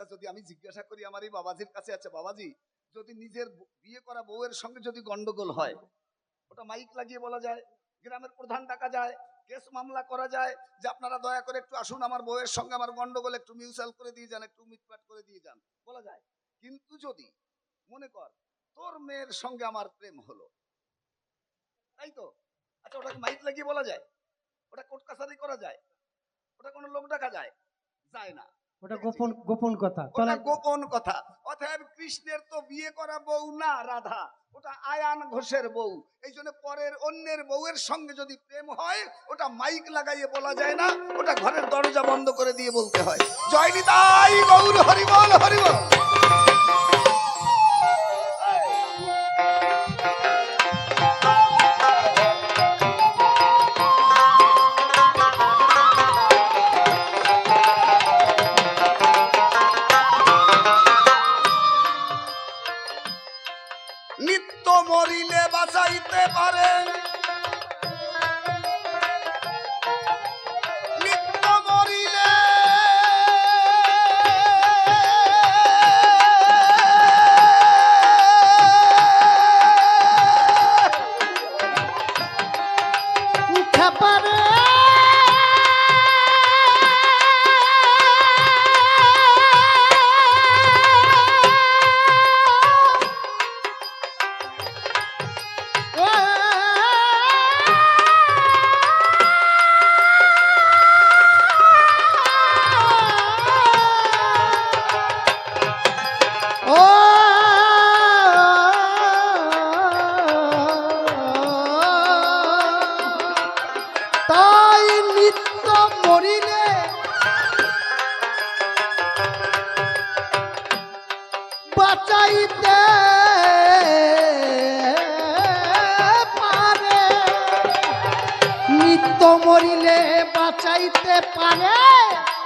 আচ্ছা যদি আমি জিজ্ঞাসা করি, আমার এই বাবাজির কাছে আছে, বাবাজি, যদি নিজের বিয়ে করা বউয়ের সঙ্গে যদি গন্ডগোল হয়, ওটা মাইক লাগিয়ে বলা যায়, গ্রামের প্রধান ডাকা যায়, কেস মামলা করা যায়, যে আপনারা দয়া করে একটু আসুন আমার বউয়ের সঙ্গে আমার গন্ডগোল, একটু মিউচুয়াল করে দিয়ে যান, একটু মিটমাট করে দিয়ে যান, বলা যায়। কিন্তু যদি, মনে কর, তোর মেয়ের সঙ্গে আমার প্রেম হলো, তাই তো? আচ্ছা ওটাকে মাইক লাগিয়ে বলা যায়, ওটা কোর্ট কাছারি করা যায়, ওটা কোনো লোক ডাকা যায় যায় না। ওটা গোপন গোপন কথা। ওটা গোপন কথা। অতএব কৃষ্ণের তো বিয়ে করা বউ না রাধা। ওটা আয়ান ঘোষের বউ। এই জন্য পরের অন্যের বউয়ের সঙ্গে যদি প্রেম হয় ওটা মাইক লাগাইয়ে বলা যায় না ওটা ঘরের দরজা বন্ধ করে দিয়ে বলতে হয়। জয় নিতাই গৌর হরিবল হরিবল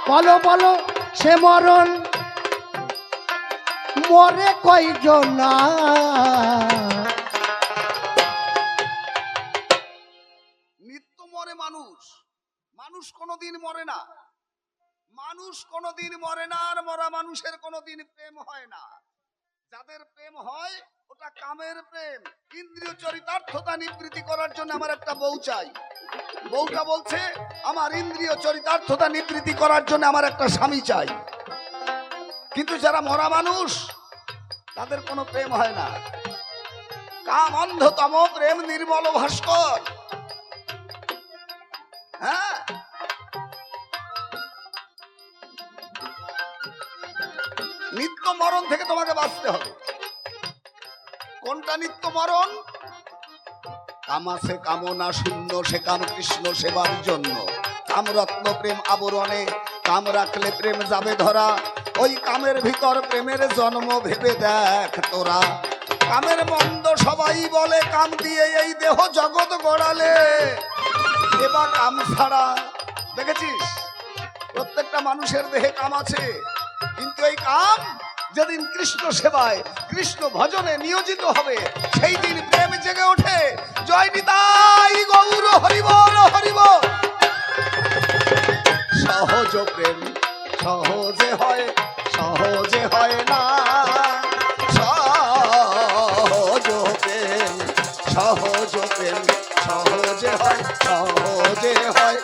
বলো বলো, সে মরণ মরে কয়জন নিত্য মরে মানুষ মানুষ কোনোদিন মরে না। মানুষ কোনোদিন মরে না আর মরা মানুষের কোনোদিন প্রেম হয় না। যাদের প্রেম হয়, ওটা কামের প্রেম। ইন্দ্রিয় চরিতার্থতা নিবৃত্তি করার জন্য আমার একটা বউ চাই। বউটা বলছে, আমার ইন্দ্রিয় চরিতার্থতা নিবৃত্তি করার জন্য আমার একটা স্বামী চাই। কিন্তু যারা মরা মানুষ, তাদের কোনো প্রেম হয় না। কাম অন্ধতম প্রেম নির্মল ভাস্কর। হ্যাঁ? নিত্য মরণ থেকে তোমাকে বাঁচতে হবে। কোনটা নিত্য মরণ? কামাসে কামনা শূন্য, সে কাম কৃষ্ণ সেবার জন্য। কামরত্ন প্রেম আবরণে, কাম রাখলে প্রেম যাবে ধরা। ওই কামের ভিতর প্রেমের জন্ম ভেবে দেখ তোরা। কামের মন্দ সবাই বলে, কাম দিয়ে এই দেহ জগৎ গড়ালে। এবার কাম ছাড়া, দেখেছিস? প্রত্যেকটা মানুষের দেহে কাম আছে। কিন্তু এই কাম যেদিন কৃষ্ণ সেবায়, কৃষ্ণ ভজনে নিয়োজিত হবে সেই দিন প্রেম জেগে ওঠে। জয় নিতাই গৌর, হরিবল হরিবল। সহজ প্রেম, সহজে হয় সহজে হয় না। সহজ প্রেম সহজ প্রেম, সহজে হয় সহজে হয়।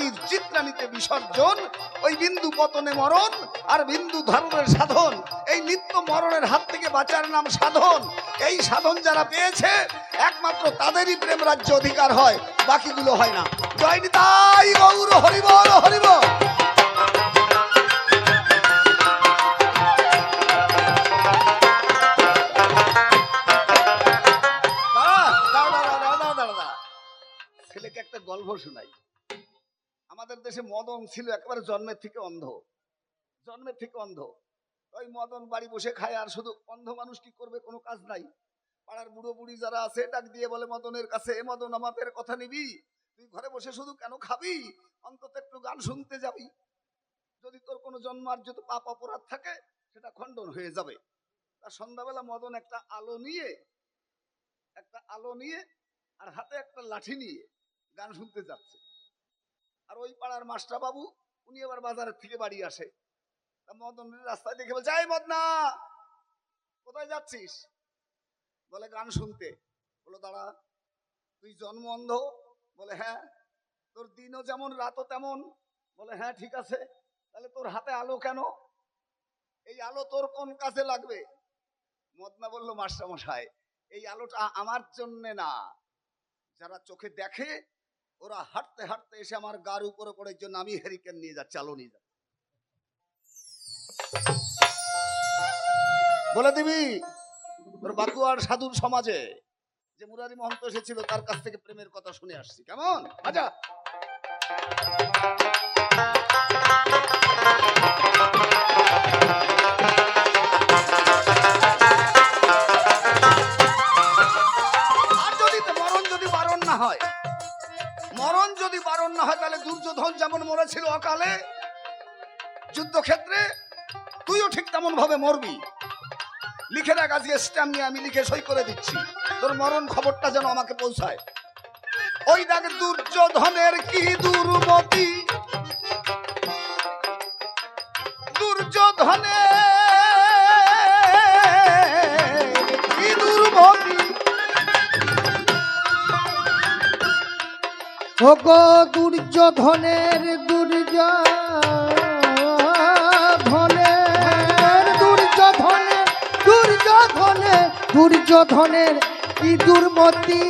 নারীর চিত্রানিতে বিসর্জন, ওই বিন্দু পতনে মরণ আর বিন্দু ধরনের সাধন। এই নিত্য মরণের হাত থেকে বাঁচার নাম সাধন। এই সাধন যারা পেয়েছে, একমাত্র তাদেরই প্রেম রাজ্য অধিকার হয়, বাকিগুলো হয় না। জয় নিতাই গৌর দাঁড়া। ছেলেকে একটা গল্প শোনাই। দেশে মদন ছিল একেবারে জন্মের থেকে অন্ধ। জন্মের থেকে অন্ধ। ওই মদন বাড়ি বসে খায় আর শুধু অন্ধ মানুষ কি করবে কোনো কাজ নাই। পাড়ার বুড়ো বুড়ি যারা আছে ডাক দিয়ে বলে, মদনের কাছে, এ মদন, আমাদের কথা নিবি। তুই ঘরে বসে শুধু কেন খাবি? অন্তত একটু গান শুনতে যাবি। যদি তোর কোনো জন্মার্জিত পাপ অপরাধ থাকে, সেটা খণ্ডন হয়ে যাবে। তার সন্ধ্যাবেলা মদন একটা আলো নিয়ে, একটা আলো নিয়ে, আর হাতে একটা লাঠি নিয়ে গান শুনতে যাচ্ছে। আর ওই পাড়ার মাস্টার বাবু, উনি আবার বাজারের থেকে বাড়ি আসে। তা মদন রাস্তায় দেখে বলছে, এই মদনা, কোথায় যাচ্ছিস? বলে, গান শুনতে। বলো, দাঁড়া, তুই জন্ম অন্ধ? বলে হ্যাঁ তোর দিনও যেমন, রাতও তেমন। বলে হ্যাঁ ঠিক আছে, তাহলে তোর হাতে আলো কেন? এই আলো তোর কোন কাজে লাগবে? মদনা বলল মাস্টার মশাই এই আলোটা আমার জন্যে না। যারা চোখে দেখে ওরা হাঁটতে হাঁটতে এসে আমার গার উপরে পড়ে জন্য আমি হেরিকেন নিয়ে যাচ্ছি, আলো নিয়ে যাচ্ছি। বলে দিবি, তোর বাকুয়ার সাধুর সমাজে যে মুরারি মহন্ত এসেছিল, তার কাছ থেকে প্রেমের কথা শুনে আসছি। কেমন? আচ্ছা। আর না হয় তাহলে দুর্যোধন যেমন মরেছিল অকালে, যুদ্ধক্ষেত্রে, তুইও ঠিক তেমন ভাবে মরবি। লিখে রাখ, আজকে স্ট্যাম্প নিয়ে আমি লিখে সই করে দিচ্ছি। তোর মরণ খবরটা যেন আমাকে পৌঁছায়। ওই দেখ দুর্যোধনের কি দুর্মতি। দুর্যোধনের ওগো দুর্যোধনের দুর্যোধনের দুর্যোধনের দুর্যোধনের দুর্যোধনের কি দুর্মতি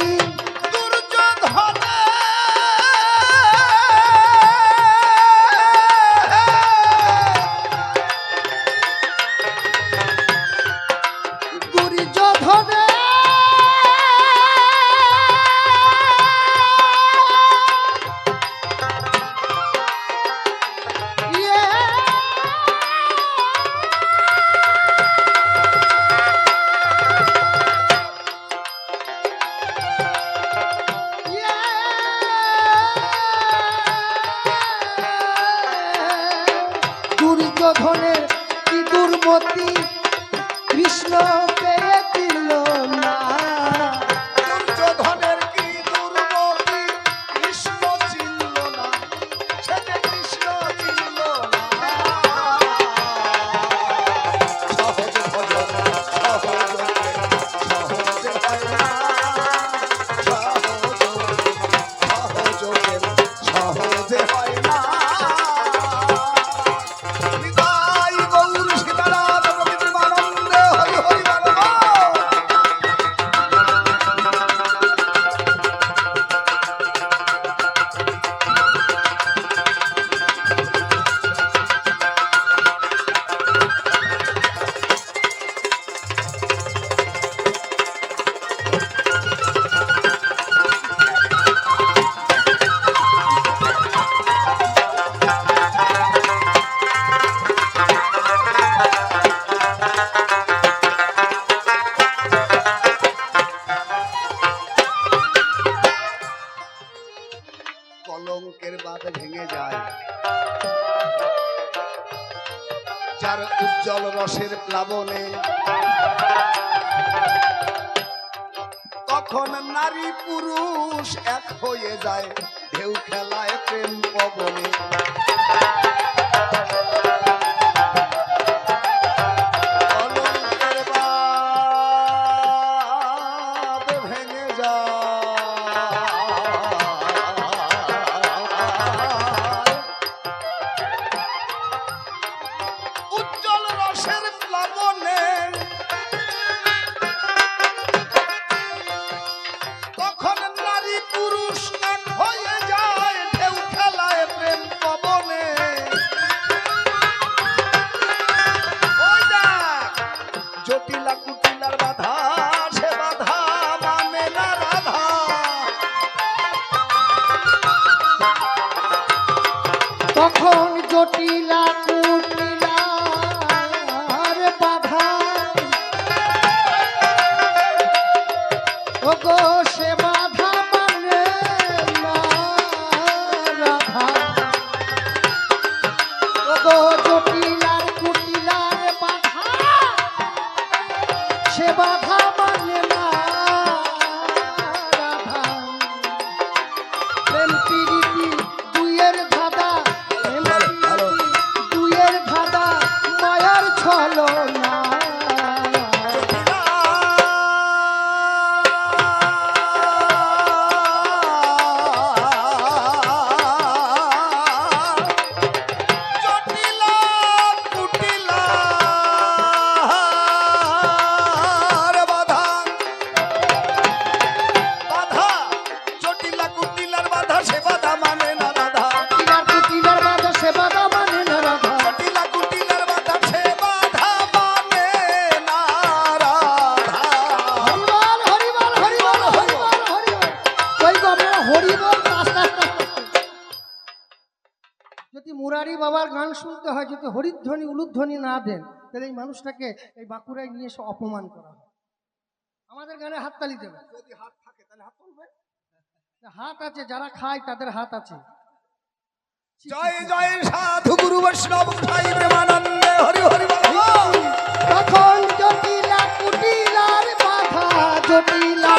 যার উজ্জ্বল রসের প্লাবনে। তখন নারী পুরুষ এক হয়ে যায় ঢেউ খেলায় প্রেম পবনে। alone. শুনতে হয় যদি হরিধ্বনি উলুধ্বনি না দেন তাহলে এই মানুষটাকে এই বাঁকুড়ায় নিয়ে এসে অপমান করা হয়। আমাদের গানে হাততালি দেবে। যদি হাত থাকে তাহলে হাত তুলবে। হাত আছে যারা খায় তাদের হাত আছে। জয় জয় সাধু গুরু বৈষ্ণব সাই প্রেমানন্দে হরি হরি তখন জটিলা কুটিলার বাধা জটিলা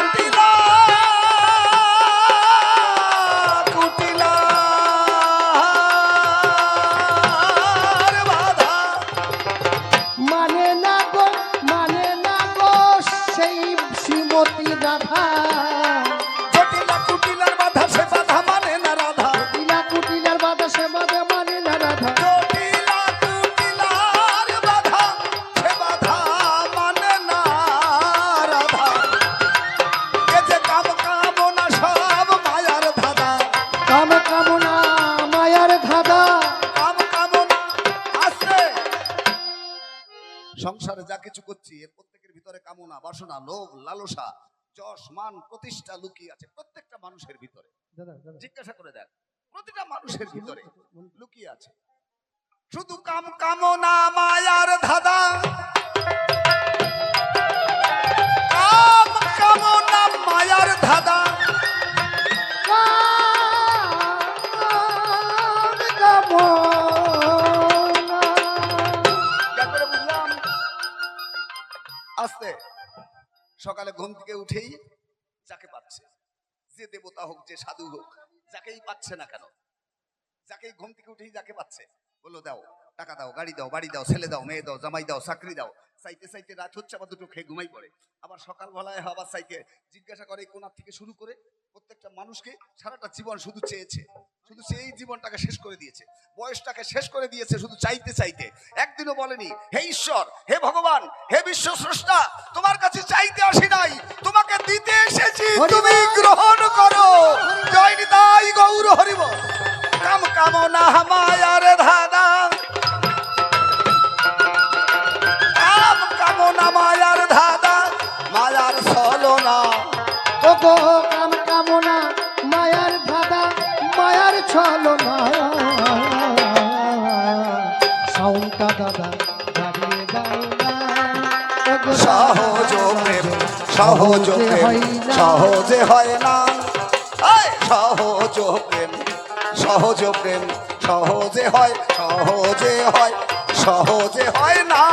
করছি এর প্রত্যেকের ভিতরে কামনা বাসনা লোভ লালসা যশ মান প্রতিষ্ঠা লুকিয়ে আছে প্রত্যেকটা মানুষের ভিতরে। জিজ্ঞাসা করে দেখ প্রতিটা মানুষের ভিতরে লুকিয়ে আছে। শুধু কাম কামনা মায়ার ধাঁধা। সকালে ঘুম থেকে উঠেই যাকে পাচ্ছে, যে দেবতা হোক, যে সাধু হোক, যাকেই পাচ্ছে না কেন, যাকেই ঘুম থেকে উঠেই যাকে পাচ্ছে, বলল, দাও। টাকা দাও গাড়ি দাও বাড়ি দাও ছেলে দাও মেয়ে দাও জামাই দাও চাকরি দাও। চাইতে চাইতে রাত হচ্ছে আবার দুটো খেয়ে ঘুমাই পড়ে। আবার সকালবেলায় আবার চাইতে জিজ্ঞাসা করে কোনার থেকে শুরু করে প্রত্যেকটা মানুষকে সারাটা জীবন শুধু চেয়েছে শুধু সেই জীবনটাকে শেষ করে দিয়েছে। বয়সটাকে শেষ করে দিয়েছে শুধু চাইতে চাইতে। একদিনও বলেনি হে ঈশ্বর হে ভগবান হে বিশ্ব স্রষ্টা তোমার কাছে চাইতে আসি নাই তোমাকে দিতে এসেছি তুমি গ্রহণ করো। জয় নিতাই গৌর হরিব কাম কামনা মায়ার মায়ার ছলনা সাউন্ডটা দাদা দাঁড়িয়ে দাও না। সহজ প্রেম সহজ প্রেম সহজে হয় না। সহজ প্রেম সহজ প্রেম সহজে হয় সহজে হয় সহজে হয় না।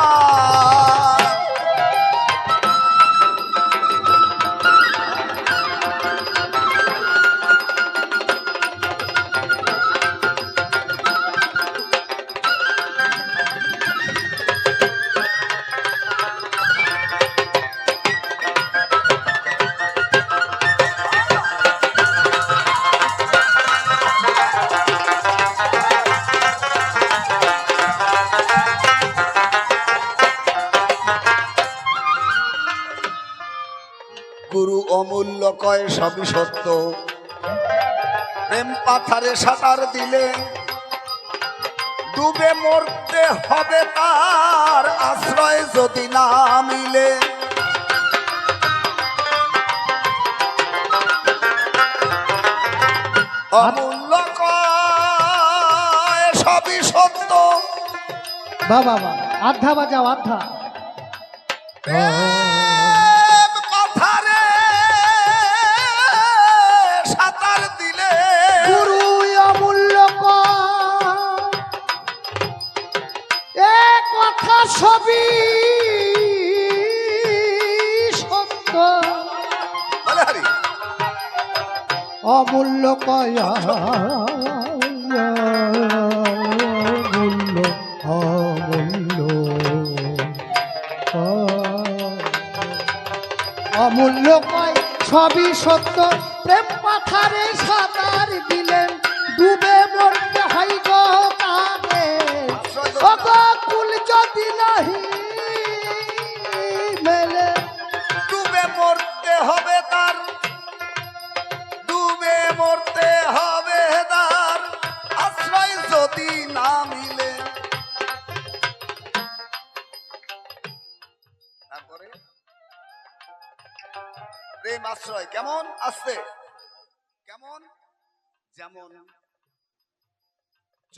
কয় সবই সত্য। প্রেম পাথারে সাঁতার দিলে ডুবে মরতে হবে তার আশ্রয় যদি না মিলে। অমূল্য কয় সবই সত্য। বাবা বাবা আধা বাজাও আধা। অমূল্য কয়া অমূল্য অমূল্য অমূল্য সবই সত্য। প্রেম পাথারে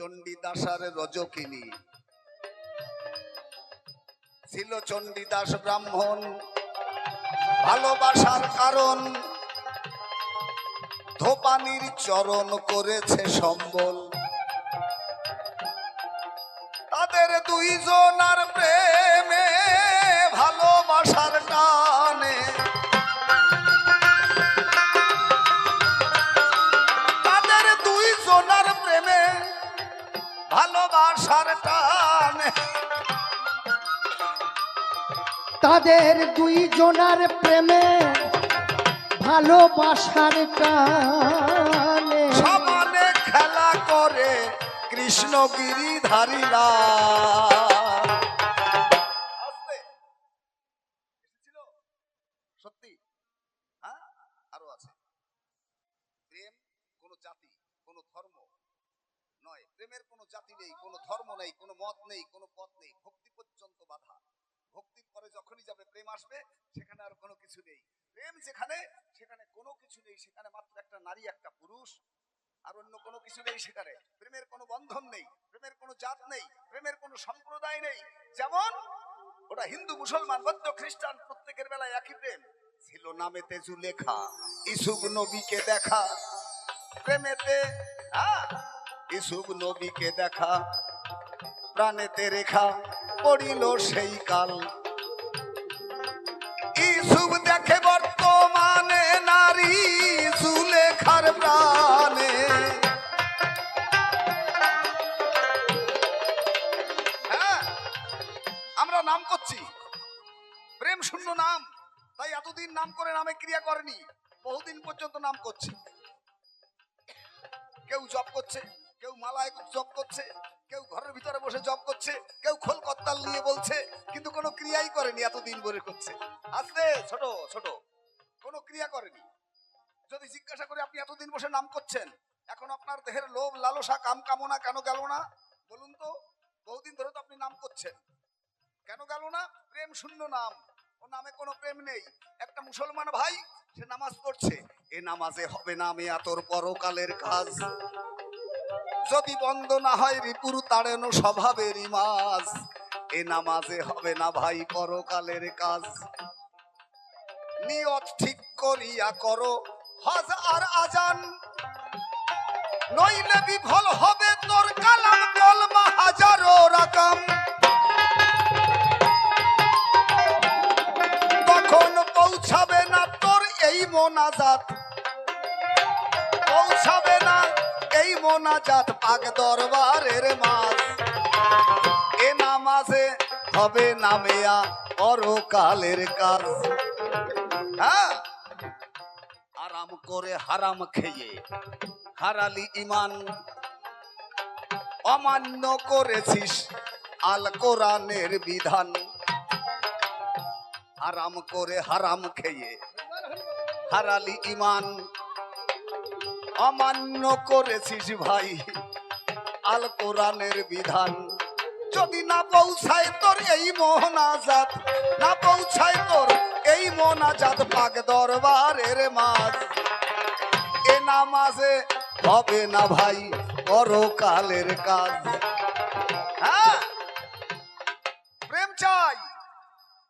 চণ্ডীদাসার রজকিনী। ছিল চণ্ডীদাস ব্রাহ্মণ। ভালোবাসার কারণ, ধোপানির চরণ করেছে সম্বল। তাদের দুইজন আর প্রেমে টানে। তাদের দুই জনার প্রেমে ভালোবাসার টানে। সমানে খেলা করে কৃষ্ণগিরি ধারিলা প্রেমের কোনো জাতি নেই, কোনো ধর্ম নেই, কোনো মত নেই, কোনো পথ নেই, ভক্তি পর্যন্ত বাধা। ভক্তির পরে যখনই যাবে, প্রেম আসবে, সেখানে আর কোনো কিছু নেই। প্রেম যেখানে, সেখানে কোনো কিছু নেই, সেখানে মাত্র একটা নারী, একটা পুরুষ, আর অন্য কোনো কিছু নেই সেখানে। প্রেমের কোনো বন্ধন নেই, প্রেমের কোনো জাত নেই, প্রেমের কোনো সম্প্রদায় নেই। যেমন ওটা হিন্দু, মুসলমান, বৌদ্ধ, খ্রিস্টান, প্রত্যেকের বেলায় একই প্রেম। ছিল নামে নামেতে জুলেখা ইসুব নবীকে দেখা। প্রেমেতে হ্যাঁ ইসুব নবীকে দেখা প্রাণেতে রেখা পড়িল সেই কাল। ইসুব কামনা কেন গেল না? বলুন তো, বহুদিন ধরে তো আপনি নাম করছেন। কেন গেল না? প্রেম শূন্য নাম। ও নামে কোনো প্রেম নেই। একটা মুসলমান ভাই, সে নামাজ পড়ছে। এ নামাজে হবে না আমি আতর পরকালের কাজ। যদি বন্ধ না হয় রিপুর তাড়ানো স্বভাবের মাছ এ নামাজে হবে না ভাই পরকালের কাজ। নিয়ত ঠিক করিয়া করো। হজ আর আজান নইলে বিফল হবে তোর কালাম কলমা হাজারো রকম। তখন পৌঁছাবে না তোর এই মোনাজাত? পৌঁছাবে না এই মোনাজাত পাক দরবারের মাছ এ নামাজে হবে নামেয়া পরকালের কাজ। হ্যাঁ? আরাম করে হারাম খেয়ে হারালি ইমান। অমান্য করেছিস আল কোরআনের বিধান। হারাম করে হারাম খেয়ে হারালি ইমান। অমান্য করেছিস ভাই আল কোরআনের বিধান। যদি না পৌঁছায় তোর এই মোহনাজাত না পৌঁছায় তোর এই মোনাজাত পাক দরবারের মাছ এ নামাজে হবে না ভাই, পরকালের কাজ। হ্যাঁ? প্রেম চাই।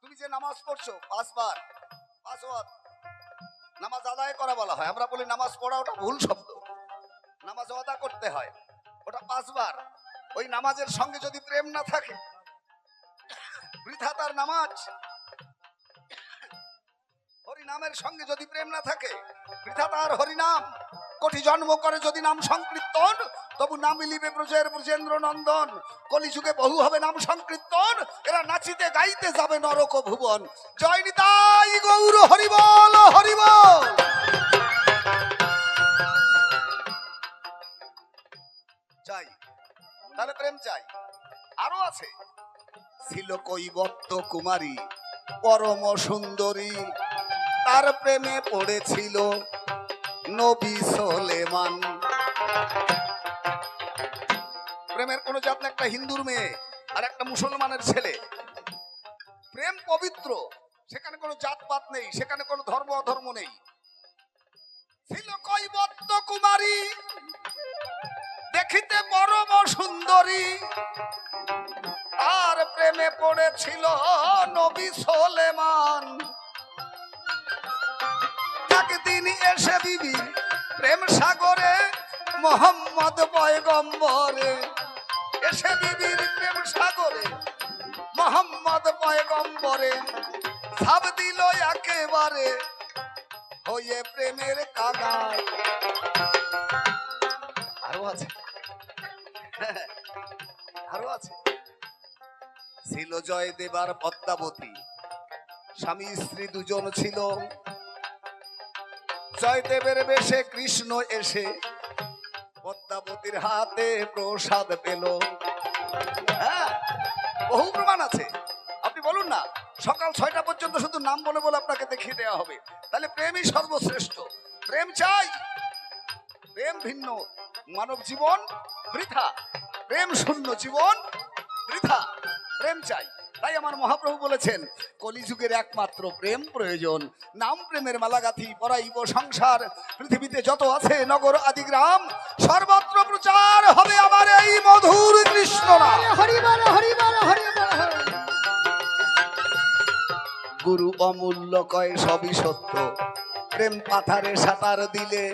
তুমি যে নামাজ পড়ছো, পাঁচবার পাঁচ নামাজ আদায় করা বলা হয়। আমরা বলি নামাজ পড়া ওটা ভুল শব্দ। নামাজ আদা করতে হয়, ওটা পাঁচবার। ওই নামাজের সঙ্গে যদি প্রেম না থাকে, বৃথা তার নামাজ। হরিনামের সঙ্গে যদি প্রেম না থাকে, বৃথা তার হরিনাম। কোটি জন্ম করে যদি নাম সংকীর্তন, তবু নাম মিলিবে ব্রজের ব্রজেন্দ্র নন্দন কলিযুগে বহু হবে নাম সংকীর্তন, এরা নাচিতে গাইতে যাবে নরক ভুবন। জয় নিতাই গৌর হরিবল হরিবল চাই, তাহলে প্রেম চাই। আরও আছে। ছিল কৈবত্য কুমারী, পরম সুন্দরী। তার প্রেমে পড়েছিল নবী সোলেমান। প্রেমের কোন জাত একটা হিন্দুর মেয়ে আর একটা মুসলমানের ছেলে। প্রেম পবিত্র, সেখানে কোনো জাতপাত নেই, সেখানে কোনো ধর্ম অধর্ম নেই। ছিল কৈবত্য কুমারী, দেখিতে পরম সুন্দরী। আর প্রেমে পড়েছিল নবী সোলেমান। একদিন এসে বিবি প্রেম সাগরে, মোহাম্মদ পয়গম্বরে। এসে বিবির প্রেম সাগরে, মোহাম্মদ পয়গম্বরে। সাব দিল একেবারে হয়ে প্রেমের কাগায় আরও আছে। আরও আছে। ছিল জয় দেবার পদ্মাবতী। স্বামী স্ত্রী দুজন ছিল। জয়দেবের বেশে কৃষ্ণ এসে পদ্মাবতীর হাতে প্রসাদ পেল। হ্যাঁ বহু প্রমাণ আছে। আপনি বলুন না, সকাল ছয়টা পর্যন্ত শুধু নাম বলে বলে আপনাকে দেখিয়ে দেওয়া হবে। তাহলে প্রেমই সর্বশ্রেষ্ঠ। প্রেম চাই, প্রেম ভিন্ন। মানব জীবন বৃথা। প্রেম শূন্য জীবন বৃথা। প্রেম চাই। তাই আমার মহাপ্রভু বলেছেন কলিযুগের একমাত্র প্রেম প্রয়োজন নাম প্রেমের মালাগাথি পরাইব সংসার। পৃথিবীতে যত আছে নগর আদি গ্রাম সর্বত্র প্রচার হবে আমার এই মধুর কৃষ্ণ। গুরু অমূল্য কয় সবই সত্য প্রেম পাথারে সাঁতার দিলে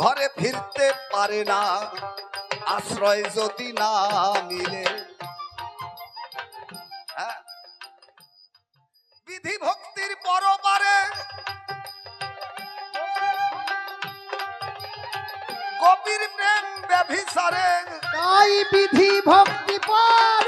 ঘরে ফিরতে পারে না আশ্রয় যদি না মিলে। তাই বিধি ভক্তি পার।